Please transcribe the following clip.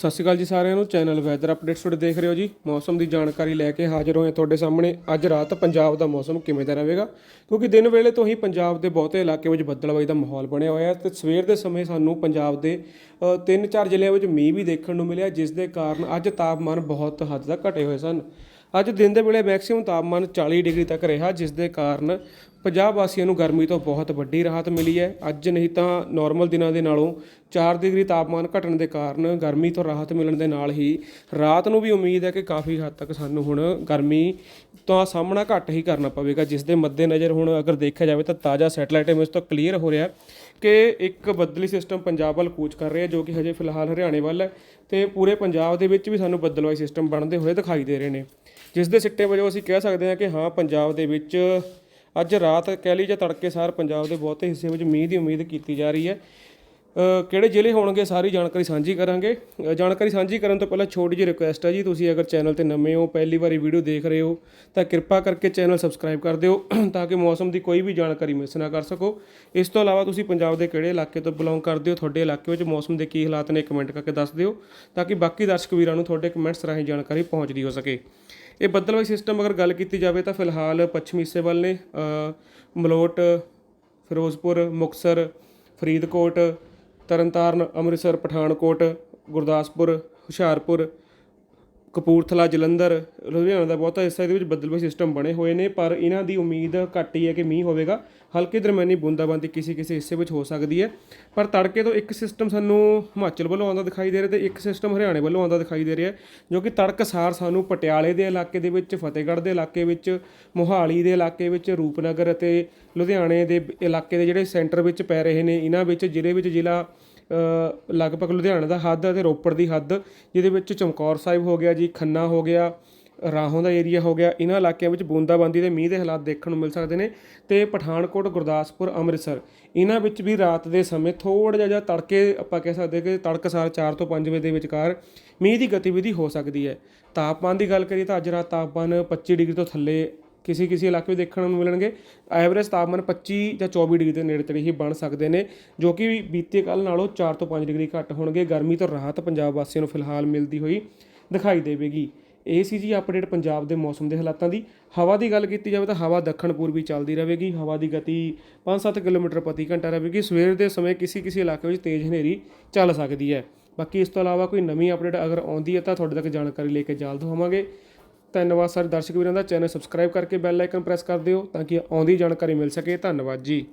ਸਤਿ ਸ਼੍ਰੀ ਅਕਾਲ ਜੀ ਸਾਰਿਆਂ ਨੂੰ। ਚੈਨਲ ਵੈਦਰ ਅਪਡੇਟਸ ਤੁਹਾਡੇ ਦੇਖ ਰਹੇ ਹੋ ਜੀ। ਮੌਸਮ ਦੀ ਜਾਣਕਾਰੀ ਲੈ ਕੇ ਹਾਜ਼ਰ ਹੋਏ ਹਾਂ ਤੁਹਾਡੇ ਸਾਹਮਣੇ। ਅੱਜ ਰਾਤ ਪੰਜਾਬ ਦਾ ਮੌਸਮ ਕਿਵੇਂ ਦਾ ਰਹੇਗਾ? ਕਿਉਂਕਿ ਦਿਨ ਵੇਲੇ ਤੋਂ ਹੀ ਪੰਜਾਬ ਦੇ ਬਹੁਤੇ ਇਲਾਕੇ ਵਿੱਚ ਬੱਦਲਬਾਈ ਦਾ ਮਾਹੌਲ ਬਣਿਆ ਹੋਇਆ ਹੈ ਤੇ ਸਵੇਰ ਦੇ ਸਮੇਂ ਸਾਨੂੰ ਪੰਜਾਬ ਦੇ ਤਿੰਨ ਚਾਰ ਜ਼ਿਲ੍ਹਿਆਂ ਵਿੱਚ ਮੀਂਹ ਵੀ ਦੇਖਣ ਨੂੰ ਮਿਲਿਆ, ਜਿਸ ਦੇ ਕਾਰਨ ਅੱਜ ਤਾਪਮਾਨ ਬਹੁਤ ਹੱਦ ਤੱਕ ਘਟੇ ਹੋਏ ਸਨ। ਅੱਜ ਦਿਨ ਦੇ ਵੇਲੇ ਮੈਕਸਿਮਮ ਤਾਪਮਾਨ 40 ਡਿਗਰੀ ਤੱਕ ਰਿਹਾ, ਜਿਸ ਦੇ ਕਾਰਨ ਪੰਜਾਬ ਵਾਸੀਆਂ ਨੂੰ ਗਰਮੀ ਤੋਂ ਬਹੁਤ ਵੱਡੀ ਰਾਹਤ ਮਿਲੀ ਹੈ। ਅੱਜ ਨਹੀਂ ਤਾਂ ਨਾਰਮਲ ਦਿਨਾਂ ਦੇ ਨਾਲੋਂ 4 ਡਿਗਰੀ ਤਾਪਮਾਨ ਘਟਣ ਦੇ ਕਾਰਨ ਗਰਮੀ ਤੋਂ ਰਾਹਤ ਮਿਲਣ ਦੇ ਨਾਲ ਹੀ ਰਾਤ ਨੂੰ ਵੀ ਉਮੀਦ ਹੈ ਕਿ ਕਾਫੀ ਹੱਦ ਤੱਕ ਸਾਨੂੰ ਹੁਣ ਗਰਮੀ ਤੋਂ ਸਾਹਮਣਾ ਘੱਟ ਹੀ ਕਰਨਾ ਪਵੇਗਾ। ਜਿਸ ਦੇ ਮੱਦੇਨਜ਼ਰ ਹੁਣ ਅਗਰ ਦੇਖਿਆ ਜਾਵੇ ਤਾਂ ਤਾਜ਼ਾ ਸੈਟਲਾਈਟ ਇਮੇਜ ਤੋਂ ਕਲੀਅਰ ਹੋ ਰਿਹਾ ਕਿ ਇੱਕ ਬੱਦਲੀ ਸਿਸਟਮ ਪੰਜਾਬ ਵੱਲ ਕੂਚ ਕਰ ਰਿਹਾ ਜੋ ਕਿ ਹਜੇ ਫਿਲਹਾਲ ਹਰਿਆਣੇ ਵੱਲ ਹੈ ਤੇ ਪੂਰੇ ਪੰਜਾਬ ਦੇ ਵਿੱਚ ਵੀ ਸਾਨੂੰ ਬੱਦਲਵਾਈ ਸਿਸਟਮ ਬਣਦੇ ਹੋਏ ਦਿਖਾਈ ਦੇ ਰਹੇ ਨੇ। ਜਿਸ ਦੇ ਸਿੱਟੇ ਵਜੋਂ ਅਸੀਂ ਕਹਿ ਸਕਦੇ ਹਾਂ ਕਿ ਹਾਂ, ਪੰਜਾਬ ਦੇ ਵਿੱਚ ਅੱਜ ਰਾਤ ਕਹਿ ਲਈ ਜਾਂ ਤੜਕੇ ਸਾਰ ਪੰਜਾਬ ਦੇ ਬਹੁਤੇ ਹਿੱਸੇ ਵਿੱਚ ਮੀਂਹ ਦੀ ਉਮੀਦ ਕੀਤੀ ਜਾ ਰਹੀ ਹੈ। ਕਿਹੜੇ ਜ਼ਿਲ੍ਹੇ ਹੋਣਗੇ ਸਾਰੀ ਜਾਣਕਾਰੀ ਸਾਂਝੀ ਕਰਾਂਗੇ। ਜਾਣਕਾਰੀ ਸਾਂਝੀ ਕਰਨ ਤੋਂ ਪਹਿਲਾਂ ਛੋਟੀ ਜਿਹੀ ਰਿਕੁਐਸਟ ਹੈ ਜੀ, ਤੁਸੀਂ ਅਗਰ ਚੈਨਲ ਤੇ ਨਵੇਂ ਹੋ, ਪਹਿਲੀ ਵਾਰੀ ਵੀਡੀਓ ਦੇਖ ਰਹੇ ਹੋ, ਤਾਂ ਕਿਰਪਾ ਕਰਕੇ ਚੈਨਲ ਸਬਸਕ੍ਰਾਈਬ ਕਰ ਦਿਓ, ਤਾਂ ਕਿ ਮੌਸਮ ਦੀ ਕੋਈ ਵੀ ਜਾਣਕਾਰੀ ਮਿਸ ਨਾ ਕਰ ਸਕੋ। ਇਸ ਤੋਂ ਇਲਾਵਾ ਤੁਸੀਂ ਪੰਜਾਬ ਦੇ ਕਿਹੜੇ ਇਲਾਕੇ ਤੋਂ ਬਿਲੋਂਗ ਕਰਦੇ ਹੋ, ਤੁਹਾਡੇ ਇਲਾਕੇ ਵਿੱਚ ਮੌਸਮ ਦੇ ਕੀ ਹਾਲਾਤ ਨੇ ਕਮੈਂਟ ਕਰਕੇ ਦੱਸ ਦਿਓ, ਤਾਂ ਕਿ ਬਾਕੀ ਦਰਸ਼ਕ ਵੀਰਾਂ ਨੂੰ ਤੁਹਾਡੇ ਕਮੈਂਟਸ ਰਾਹੀਂ ਜਾਣਕਾਰੀ ਪਹੁੰਚਦੀ ਹੋ ਸਕੇ। ਇਹ ਬੱਦਲਵਾਈ ਸਿਸਟਮ ਅਗਰ ਗੱਲ ਕੀਤੀ ਜਾਵੇ, ਤਾਂ ਫਿਲਹਾਲ ਪੱਛਮੀ ਹਿੱਸੇ ਵੱਲ ਨੇ ਮਲੋਟ, ਫਿਰੋਜ਼ਪੁਰ, ਮੁਕਤਸਰ, ਫਰੀਦਕੋਟ ਤਰਨਤਾਰਨ ਅੰਮ੍ਰਿਤਸਰ ਪਠਾਨਕੋਟ ਗੁਰਦਾਸਪੁਰ ਹੁਸ਼ਿਆਰਪੁਰ ਕਪੂਰਥਲਾ, ਜਲੰਧਰ, ਲੁਧਿਆਣਾ ਦਾ ਬਹੁਤਾ ਹਿੱਸਾ ਇਹਦੇ ਵਿੱਚ ਬੱਦਲਵਾਈ ਸਿਸਟਮ ਬਣੇ ਹੋਏ ਨੇ, ਪਰ ਇਹਨਾਂ ਦੀ ਉਮੀਦ ਘੱਟ ਹੀ ਹੈ ਕਿ ਮੀਂਹ ਹੋਵੇਗਾ। ਹਲਕੀ ਦਰਮਿਆਨੀ ਬੂੰਦਾਬਾਂਦੀ ਕਿਸੇ ਕਿਸੇ ਹਿੱਸੇ ਵਿੱਚ ਹੋ ਸਕਦੀ ਹੈ। ਪਰ ਤੜਕੇ ਤੋਂ ਇੱਕ ਸਿਸਟਮ ਸਾਨੂੰ ਹਿਮਾਚਲ ਵੱਲੋਂ ਆਉਂਦਾ ਦਿਖਾਈ ਦੇ ਰਿਹਾ ਤੇ ਇੱਕ ਸਿਸਟਮ ਹਰਿਆਣੇ ਵੱਲੋਂ ਆਉਂਦਾ ਦਿਖਾਈ ਦੇ ਰਿਹਾ ਜੋ ਕਿ ਤੜਕਸਾਰ ਸਾਨੂੰ ਪਟਿਆਲੇ ਦੇ ਇਲਾਕੇ ਦੇ ਵਿੱਚ, ਫਤਿਹਗੜ੍ਹ ਦੇ ਇਲਾਕੇ ਵਿੱਚ, ਮੋਹਾਲੀ ਦੇ ਇਲਾਕੇ ਵਿੱਚ, ਰੂਪਨਗਰ ਅਤੇ ਲੁਧਿਆਣੇ ਦੇ ਇਲਾਕੇ ਦੇ ਜਿਹੜੇ ਸੈਂਟਰ ਵਿੱਚ ਪੈ ਰਹੇ ਨੇ, ਇਹਨਾਂ ਵਿੱਚ, ਜ਼ਿਲ੍ਹੇ ਵਿੱਚ ਜ਼ਿਲ੍ਹਾ ਲਗਭਗ ਲੁਧਿਆਣਾ ਦਾ ਹੱਦ ਅਤੇ ਰੋਪੜ ਦੀ ਹੱਦ, ਜਿਹਦੇ ਵਿੱਚ ਚਮਕੌਰ ਸਾਹਿਬ ਹੋ ਗਿਆ ਜੀ, ਖੰਨਾ ਹੋ ਗਿਆ, ਰਾਹੋਂ ਦਾ ਏਰੀਆ ਹੋ ਗਿਆ। ਇਹਨਾਂ ਇਲਾਕਿਆਂ ਵਿੱਚ ਬੂੰਦਾਬਾਂਦੀ ਦੇ ਮੀਂਹ ਦੇ ਹਾਲਾਤ ਦੇਖਣ ਨੂੰ ਮਿਲ ਸਕਦੇ ਨੇ ਤੇ ਪਠਾਨਕੋਟ, ਗੁਰਦਾਸਪੁਰ, ਅੰਮ੍ਰਿਤਸਰ ਇਹਨਾਂ ਵਿੱਚ ਵੀ ਰਾਤ ਦੇ ਸਮੇਂ ਥੋੜ੍ਹਾ ਜਿਹਾ ਜਿਹਾ ਤੜਕੇ ਆਪਾਂ ਕਹਿ ਸਕਦੇ ਕਿ ਤੜਕਸਾਰ 4 ਤੋਂ 5 ਵਜੇ ਦੇ ਵਿਚਕਾਰ ਮੀਂਹ ਦੀ ਗਤੀਵਿਧੀ ਹੋ ਸਕਦੀ ਹੈ। ਤਾਪਮਾਨ ਦੀ ਗੱਲ ਕਰੀਏ ਤਾਂ ਅੱਜ ਰਾਤ ਤਾਪਮਾਨ 25 ਡਿਗਰੀ ਤੋਂ ਥੱਲੇ ਕਿਸੇ ਕਿਸੇ ਇਲਾਕੇ ਵਿੱਚ ਦੇਖਣ ਨੂੰ ਮਿਲਣਗੇ। ਐਵਰੇਜ ਤਾਪਮਾਨ 25 ਜਾਂ 24 ਡਿਗਰੀ ਦੇ ਨੇੜੇ ਤੇੜੇ ਹੀ ਬਣ ਸਕਦੇ ਨੇ, ਜੋ ਕਿ ਬੀਤੇ ਕੱਲ ਨਾਲੋਂ 4 ਤੋਂ 5 ਡਿਗਰੀ ਘੱਟ ਹੋਣਗੇ। ਗਰਮੀ ਤੋਂ ਰਾਹਤ ਪੰਜਾਬ ਵਾਸੀਆਂ ਨੂੰ ਫਿਲਹਾਲ ਮਿਲਦੀ ਹੋਈ ਦਿਖਾਈ ਦੇਵੇਗੀ। ਇਹ ਸੀ ਜੀ ਅਪਡੇਟ ਪੰਜਾਬ ਦੇ ਮੌਸਮ ਦੇ ਹਾਲਾਤਾਂ ਦੀ। ਹਵਾ ਦੀ ਗੱਲ ਕੀਤੀ ਜਾਵੇ ਤਾਂ ਹਵਾ ਦੱਖਣ ਪੂਰਬੀ ਚੱਲਦੀ ਰਹੇਗੀ। ਹਵਾ ਦੀ ਗਤੀ 5-7 ਕਿਲੋਮੀਟਰ ਪ੍ਰਤੀ ਘੰਟਾ ਰਹੇਗੀ। ਸਵੇਰ ਦੇ ਸਮੇਂ ਕਿਸੇ ਕਿਸੇ ਇਲਾਕੇ ਵਿੱਚ ਤੇਜ਼ ਹਨੇਰੀ ਚੱਲ ਸਕਦੀ ਹੈ। ਬਾਕੀ ਇਸ ਤੋਂ ਇਲਾਵਾ ਕੋਈ ਨਵੀਂ ਅਪਡੇਟ ਅਗਰ ਆਉਂਦੀ ਹੈ ਤਾਂ ਤੁਹਾਡੇ ਤੱਕ ਜਾਣਕਾਰੀ ਲੈ ਕੇ ਜਲਦ ਹੋਵਾਂਗੇ ਧੰਨਵਾਦ ਸਾਰੇ ਦਰਸ਼ਕ ਵੀਰਾਂ ਦਾ। ਚੈਨਲ ਸਬਸਕ੍ਰਾਈਬ ਕਰਕੇ ਬੈਲ ਆਈਕਨ ਪ੍ਰੈਸ ਕਰ ਦਿਓ ਤਾਂ ਕਿ ਆਉਂਦੀ ਜਾਣਕਾਰੀ ਮਿਲ ਸਕੇ। ਧੰਨਵਾਦ ਜੀ।